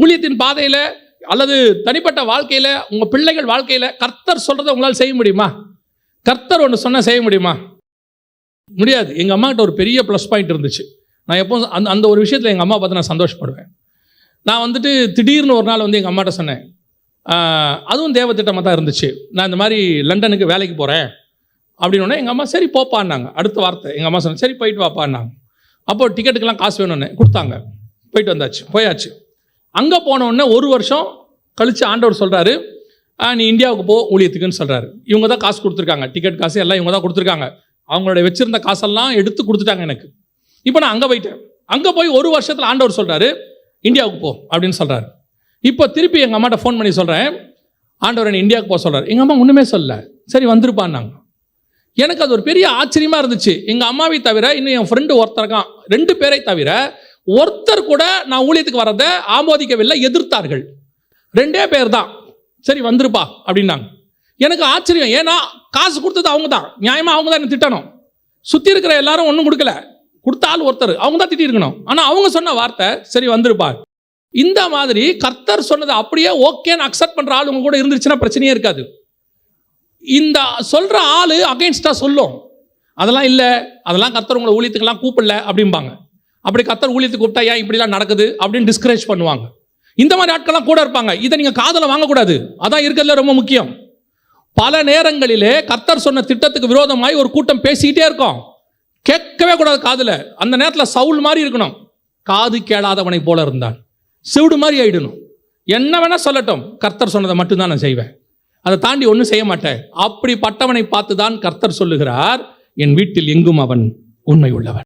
ஊழியத்தின் பாதையில் அல்லது தனிப்பட்ட வாழ்க்கையில் உங்கள் பிள்ளைகள் வாழ்க்கையில் கர்த்தர் சொல்கிறத உங்களால் செய்ய முடியுமா? கர்த்தர் ஒன்று சொன்னால் செய்ய முடியுமா? முடியாது. எங்கள் அம்மாக்கிட்ட ஒரு பெரிய ப்ளஸ் பாயிண்ட் இருந்துச்சு. நான் எப்போ அந்த அந்த ஒரு விஷயத்தில் எங்கள் அம்மா பார்த்து நான் சந்தோஷப்படுவேன். நான் வந்துட்டு திடீர்னு ஒரு நாள் வந்து எங்கள் அம்மாட்ட சொன்னேன். அதுவும் தேவ திட்டமாக தான் இருந்துச்சு. நான் இந்த மாதிரி லண்டனுக்கு வேலைக்கு போகிறேன் அப்படின்னு எங்கள் அம்மா சரி போப்பான்னாங்க. அடுத்த வார்த்தை. எங்கள் அம்மா சொன்னேன் சரி போயிட்டு வாப்பான்னாங்க. அப்போ டிக்கெட்டுக்கெல்லாம் காசு வேணும்னு கொடுத்தாங்க. போயிட்டு வந்தாச்சு. போயாச்சு. அங்கே போன உடனே ஒரு வருஷம் கழித்து ஆண்டவர் சொல்கிறாரு நீ இந்தியாவுக்கு போ ஊழியத்துக்குன்னு சொல்கிறாரு இவங்க தான் காசு கொடுத்துருக்காங்க. டிக்கெட் காசு எல்லாம் இவங்க தான் கொடுத்துருக்காங்க. அவங்களோட வச்சுருந்த காசெல்லாம் எடுத்து கொடுத்துட்டாங்க எனக்கு. இப்போ நான் அங்கே போயிட்டேன். அங்கே போய் ஒரு வருஷத்தில் ஆண்டவர் சொல்கிறாரு இந்தியாவுக்கு போ அப்படின்னு சொல்கிறாரு இப்போ திருப்பி எங்கள் அம்மாட்ட ஃபோன் பண்ணி சொல்கிறேன் ஆண்டவர் என்னை இந்தியாவுக்கு போக சொல்கிறார் எங்கள் அம்மா ஒன்றுமே சொல்லலை. சரி வந்திருப்பான்னாங்க. எனக்கு அது ஒரு பெரிய ஆச்சரியமாக இருந்துச்சு. எங்கள் அம்மாவை தவிர இன்னும் என் ஃப்ரெண்டு ஒருத்தருக்கான் ரெண்டு பேரை தவிர ஒருத்தர் கூட நான் ஊழியத்துக்கு வரதை ஆமோதிக்கவில்லை எதிர்த்தார்கள். ரெண்டே பேர் தான் சரி வந்திருப்பா அப்படின்னாங்க. எனக்கு ஆச்சரியம். ஏன்னா காசு கொடுத்தது அவங்க தான் நியாயமாக அவங்க தான் என்ன திட்டணும். சுற்றி இருக்கிற எல்லாரும் ஒன்றும் கொடுக்கல. கொடுத்தால் ஒருத்தர். அவங்க தான் திட்டிருக்கணும். ஆனால் அவங்க சொன்ன வார்த்தை சரி வந்துருப்பா. இந்த மாதிரி கர்த்தர் சொன்னது அப்படியே ஓகேன்னு அக்செப்ட் பண்ணுற ஆள் உங்க கூட இருந்துச்சுன்னா பிரச்சனையே இருக்காது. இந்த சொல்கிற ஆள் அகெயின்ஸ்டாக சொல்லும். அதெல்லாம் இல்லை. அதெல்லாம் கர்த்தர் உங்களை ஊழியத்துக்கெல்லாம் கூப்பிடல அப்படிம்பாங்க. அப்படி கத்தர் ஊழியத்துக்கு கூப்பிட்டா ஏன் இப்படிலாம் நடக்குது அப்படின்னு டிஸ்கரேஜ் பண்ணுவாங்க. இந்த மாதிரி ஆட்கள்லாம் கூட இருப்பாங்க. இதை நீங்கள் காதில் வாங்கக்கூடாது. அதான் இருக்கிறதுல ரொம்ப முக்கியம். பல நேரங்களிலே கர்த்தர் சொன்ன திட்டத்துக்கு விரோதமாய் ஒரு கூட்டம் பேசிக்கிட்டே இருக்கும். கேட்கவே கூடாது காதில். அந்த நேரத்தில் சவுல் மாதிரி இருக்கணும். காது கேளாதவனை போல இருந்தான். சிவுடு மாதிரி ஆயிடணும். என்ன வேணால் சொல்லட்டும். கர்த்தர் சொன்னதை மட்டும்தான் நான் செய்வேன். அதை தாண்டி ஒன்றும் செய்ய மாட்டேன். அப்படிப்பட்டவனை பார்த்து தான் கர்த்தர் சொல்லுகிறார். என் வீட்டில் எங்கும் அவன் உண்மை உள்ளவன்